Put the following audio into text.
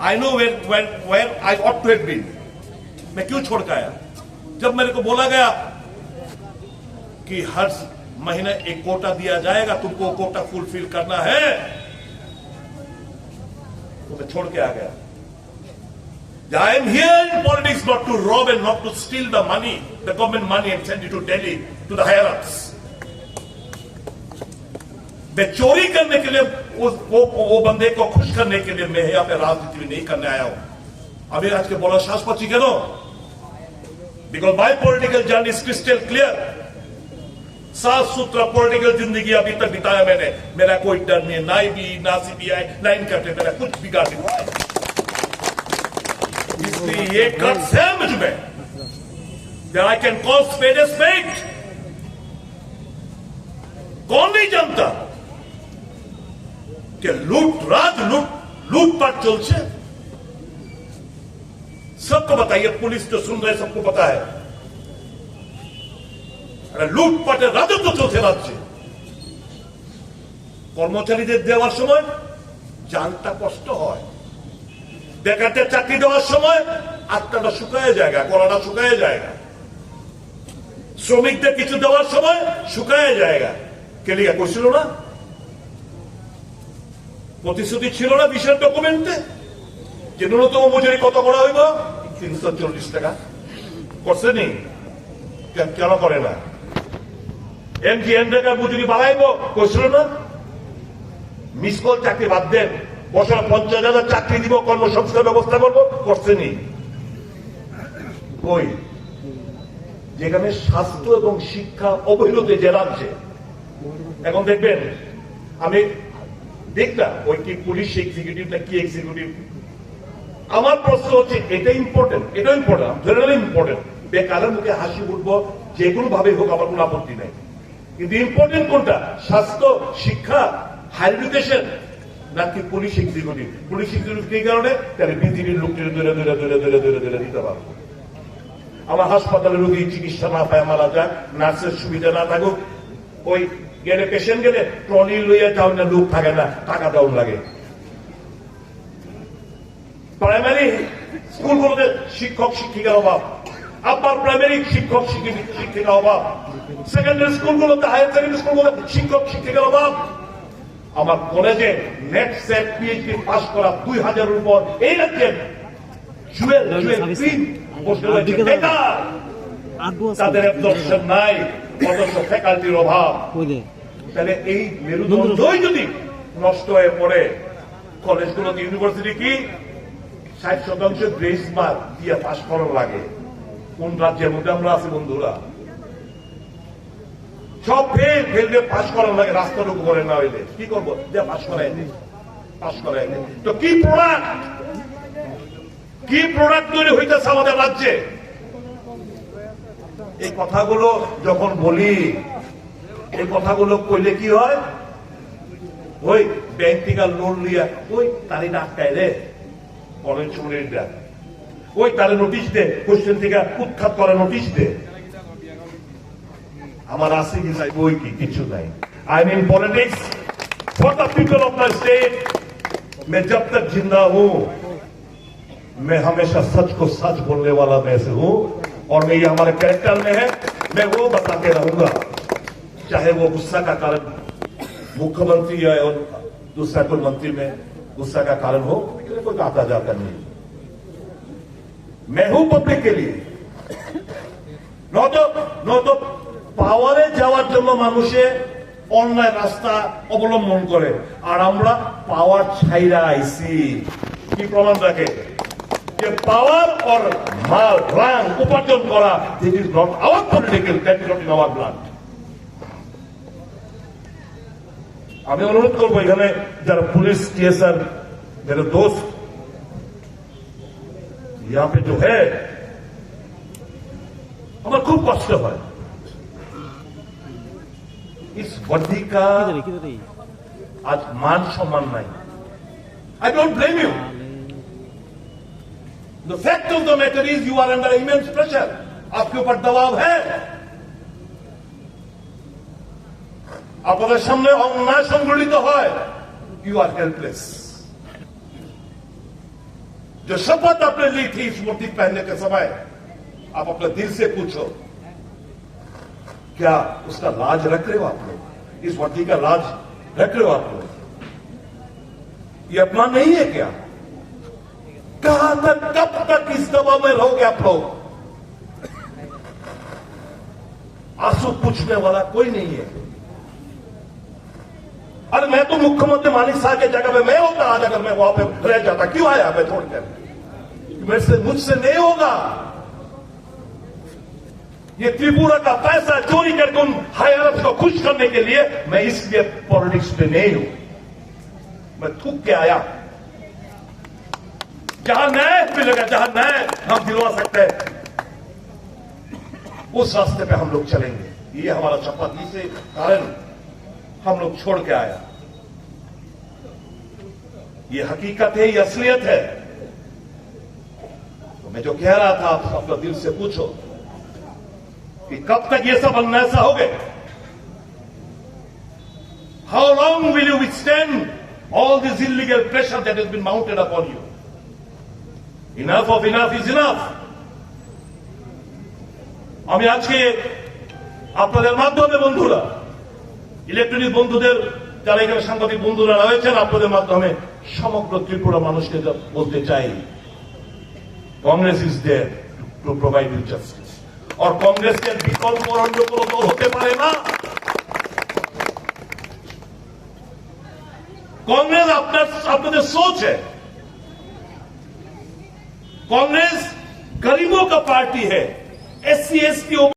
I know where where where I ought to hate been मैं क्यों छोड़ के आया? जब मेरे को बोला गया कि हर महीने एक कोटा दिया जाएगा, तुमको कोटा फुलफिल करना है तो मैं छोड़ के आ गया। I am here in politics not to rob and not to steal the money the government money and send to Delhi to the higher ups चोरी करने के लिए उस वो, वो बंदे को खुश करने के लिए मैं यहाँ पे राजनीति में नहीं करने आया हूँ। अभी आज के बोला शासपति के no. Because my political journey is crystal clear साफ़ सुथरा पॉलिटिकल ज़िंदगी अभी तक बिताया मैंने। मेरा कोई डर नहीं है ना ईबी ना सीबीआई ना इनकम मेरा कुछ बिगाड़ नहीं हुआ इसलिए ये गट्स है मुझमें। Can call spade a spade. कौन नहीं जानता? सबको बताइए पुलिस तो सुन रहे सबको पता है अरे রাজত্ব চলছে রাজ্যে। কর্মচারীদের দেওয়ার সময় জানটা কষ্ট হয়। বেকারদের চাকরি দেওয়ার সময় আত্মাটা শুকায় জায়গা গলাটা শুকায় জায়গা শ্রমিকদের কিছু দেওয়ার সময় শুকায় জায়গা কেলিয়া করছিল না? প্রতিশ্রুতি ছিল না বিশেষ ডকুমেন্টে যে ন্যূনতম মজুরি কত করা হইব? তিনশো চল্লিশ টাকা। করছে নি? কেন- করে না? এমজি এনরেগা মজুরি বাড়াইব? করছিল না? মিস কল চাকরি বাদ দেন। বছর পঞ্চাশ হাজার চাকরি দিব, কর্মসংস্থান ব্যবস্থা করব। করছে নি? কই? যেখানে স্বাস্থ্য এবং শিক্ষা অবহেলিত যে রাজ্যে। এখন দেখবেন, আমি দেখলাম ওই কি পুলিশ এক্সিকিউটিভ কি এক্সিকিউটিভ আমার প্রশ্ন হচ্ছে এটা ইম্পর্টেন্ট এটা ইম্পর্টেন্ট জেনারেলি ইম্পর্টেন্ট বেকারের মুখে হাসি উঠবো যে কোনো ভাবে হোক, আমার কোনো আপত্তি নাই। কিন্তু ইম্পর্টেন্ট কোনটা? স্বাস্থ্য, শিক্ষা হায়ার এডুকেশন নাকি পুলিশ এক্সিকিউটিভ পুলিশ এক্সিকিউটিভ কি কারণে? তাহলে পৃথিবীর লোকটির দূরে দূরে দূরে দূরে দূরে দূরে দিতে পারব। আমার হাসপাতালে রোগী চিকিৎসা না পায়, মারা যায় নার্সের সুবিধা না থাকুক, ওই গেলে পেশেন্ট গেলে ট্রলি লইয়া যাও না লোক থাকে না টাকা ডাউন লাগে। প্রাইমারি স্কুলগুলোতে শিক্ষক শিক্ষিকার অভাব। আপার প্রাইমারি শিক্ষক শিক্ষি- শিক্ষিকার অভাব। সেকেন্ডারি স্কুলগুলোতে হায়ার সেকেন্ডারি স্কুলগুলোতে শিক্ষক শিক্ষিকার অভাব। আমার কলেজে নেট সেট পিএইচডি পাস করা দুই হাজারের উপর এই রাজ্যে জুয়েল জুয়েল বসে রয়েছে বেকার। তাদের অ্যাবজর্পশন নাই অথচ ফ্যাকাল্টির অভাব। তাহলে এই মেরুদণ্ডই যদি নষ্ট হয়ে পড়ে কলেজগুলোতে ইউনিভার্সিটি কি? ষাট শতাংশ গ্রেস মার্ক দিয়ে পাশ করার লাগে। কোন রাজ্যের মধ্যে আমরা আছি বন্ধুরা? সব ফেল ফেল দিয়ে পাশ করার লাগে রাস্তাটুকু করে না হইলে। কি করব? যে পাশ করাই পাশ করাই তো কি প্রোডাক্ট কি প্রোডাক্ট তৈরি হইতেছে আমাদের রাজ্যে? এই কথাগুলো যখন বলি এই কথাগুলো কইলে কি হয় ওই ব্যাংক থেকে লোন লিয়া ওই তারি আটকায় রে কলেজ সুমনিরা ওই তারে নোটিশ দে কোশ্চেন থেকে উৎখাত করে নোটিশ দে আমার আছে কি চাই ওই কি কিছু নাই I mean politics for the people of the state मैं जब तक जिंदा हूं मैं हमेशा सच को सच बोलने वाला मैं से हूं और मैं ये हमारे कैरेक्टर में है मैं वो बताते रहूंगा चाहे वो गुस्सा का कारण मुख्यमंत्री है और दूसरा कोई मंत्री में गुस्सा का कारण हो मेरे लिए कोई आता जाता नहीं मैं हूं पब्लिक के लिए নয়তো নয়তো পাওয়ারে যাওয়ার জন্য মানুষে অন্যায় রাস্তা অবলম্বন করে আর আমরা পাওয়ার ছাইরা আইছি কি প্রমাণ রাখে যে পাওয়ার অর মাল রান উপার্জন করা this is not our political that is not in our blood আমি অনুরোধ করবো এখানে যারা পুলিশ টিএসআর मेरे दोस्त यहाँ पे जो है আমার খুব কষ্ট হয় इस वर्दी का आज मान सम्मान नहीं I don't blame you the fact of the matter is you are under immense pressure आपके ऊपर दबाव है আপনাদের সামনে অন্যায় সংগঠিত হয় ইউ আর হেল্পলেস जो शपथ आपने ली थी इस वर्दी पहनने के समय आप अपने दिल से पूछो क्या उसका लाज रख रहे हो आप लोग इस वर्दी का लाज रख रहे हो आप लोग ये अपमान नहीं है क्या कहाँ तक, कब तक इस दबाव में रहोगे आप लोग? आँसू पूछने वाला कोई नहीं है। अरे मैं तो मुख्यमंत्री मानिक शाह के जगह पे मैं होता, आज अगर मैं वहाँ पे रह जाता, क्यों आया मैं छोड़कर मेरे से मुझसे नहीं होगा। ये त्रिपुरा का पैसा चोरी करके उन अरब को खुश करने के लिए मैं इसलिए पॉलिटिक्स में नहीं हूँ। मैं थूक के आया। जहाँ न्याय मिलेगा जहाँ न्याय हम दिलवा सकते हैं। उस रास्ते पे हम लोग चलेंगे। ये हमारा शपथ इसे कारण हम लोग छोड़ के आया। ये हकीकत है, ये असलियत है। तो मैं जो कह रहा था, आप अपना दिल से पूछो कि कब तक ये सब अन्यासा हो गए? How long will you withstand all this illegal pressure that has been mounted upon you. Enough of enough is enough. আমি আজকে আপনাদের মাধ্যমে বন্ধুরা ইলেকট্রনিক বন্ধুদের যারা এখানে সাংবাদিক বন্ধুরা রয়েছেন আপনাদের মাধ্যমে সমগ্র ত্রিপুরা মানুষকে যা বলতে চাই Congress is there to provide you justice আর কংগ্রেসকে বিকল্প অন্য কোনো দল হতে পারে না कांग्रेस अपना अपने सोच है कांग्रेस गरीबों का पार्टी है एस सी एस टी